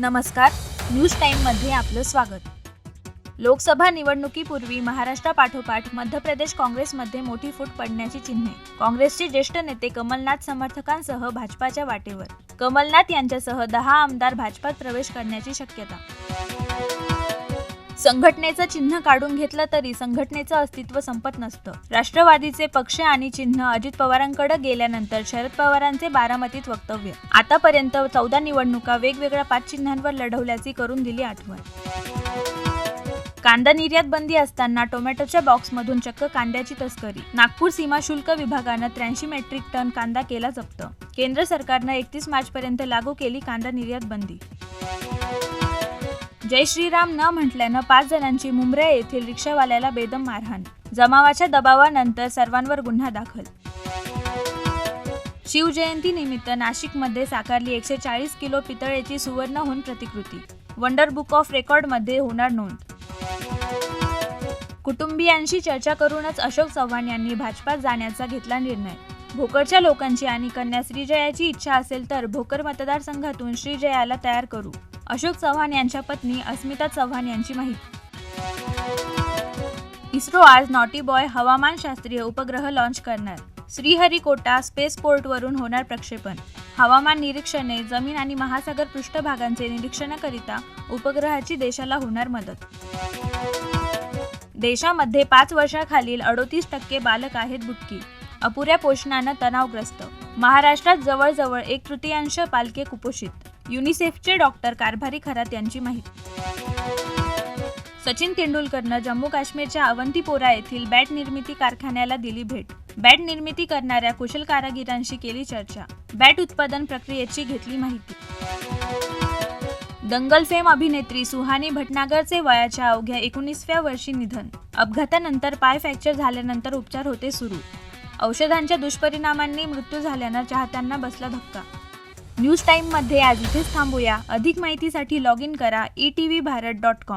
नमस्कार. न्यूज टाईममध्ये आपलं स्वागत. लोकसभा निवडणुकीपूर्वी महाराष्ट्रापाठोपाठ मध्य प्रदेश काँग्रेसमध्ये मोठी फूट पडण्याची चिन्हे. काँग्रेसचे ज्येष्ठ नेते कमलनाथ समर्थकांसह भाजपाच्या वाटेवर. कमलनाथ यांच्यासह दहा आमदार भाजपात प्रवेश करण्याची शक्यता. संघटनेचं चिन्ह काढून घेतलं तरी संघटनेचं अस्तित्व संपत नसतं. राष्ट्रवादीचे पक्ष आणि चिन्ह अजित पवारांकडे गेल्यानंतर शरद पवारांचे बारामतीत वक्तव्य. आतापर्यंत चौदा निवडणुका वेगवेगळ्या पाच चिन्हांवर लढवल्याची करून दिली आठवण. कांदा निर्यात बंदी असताना टोमॅटोच्या बॉक्समधून चक्क कांद्याची तस्करी. नागपूर सीमा शुल्क विभागानं त्र्याऐंशी मेट्रिक टन कांदा केला जप्त. केंद्र सरकारनं एकतीस मार्चपर्यंत लागू केली कांदा निर्यात बंदी. जय श्रीराम न म्हटल्यानं पाच जणांची मुंब्रे येथील रिक्षावाल्याला बेदम मारहाण जमावाच्या दबावानंतर सर्वांवर गुन्हा दाखल. शिवजयंती निमित्त नाशिकमध्ये साकारली एकशे चाळीस किलो पितळेची सुवर्णहून प्रतिकृती वंडर बुक ऑफ रेकॉर्डमध्ये होणार नोंद. कुटुंबियांशी चर्चा करूनच अशोक चव्हाण यांनी भाजपात जाण्याचा घेतला निर्णय. भोकरच्या लोकांची आणि कन्या श्रीजयाची इच्छा असेल तर भोकर मतदारसंघातून श्रीजयाला तयार करू. अशोक चव्हाण यांच्या पत्नी अस्मिता चव्हाण यांची माहिती. इस्रो आज नॉटी बॉय हवामानशास्त्रीय उपग्रह लॉन्च करणार. श्रीहरिकोटा स्पेस पोर्टवरून होणार प्रक्षेपण. हवामान निरीक्षणे जमीन आणि महासागर पृष्ठभागांचे निरीक्षणाकरिता उपग्रहाची देशाला होणार मदत. देशामध्ये पाच वर्षाखालील अडोतीस टक्के बालक आहेत बुटकी. अपुऱ्या पोषणानं तणावग्रस्त. महाराष्ट्रात जवळजवळ एक तृतीयांश पालके कुपोषित. युनिसेफचे डॉक्टर कारभारी खरात यांची माहिती. सचिन तेंडुलकरनं जम्मू काश्मीरच्या अवंतीपोरा येथील बॅट निर्मिती कारखान्याला दिली भेट. बॅट निर्मिती करणाऱ्या कुशल कारागिरांशी केली चर्चा. बॅट उत्पादन प्रक्रियेची घेतली माहिती. दंगल फेम अभिनेत्री सुहानी भटनागरचे वयाच्या अवघ्या एकोणीसव्या वर्षी निधन. अपघातानंतर पाय फ्रॅक्चर झाल्यानंतर उपचार होते सुरू. औषधांच्या दुष्परिणामांनी मृत्यू झाल्यानं चाहत्यांना बसला धक्का. न्यूज टाईममध्ये आज इथेच थांबूया. अधिक माहितीसाठी लॉग इन करा E T V Bharat dot com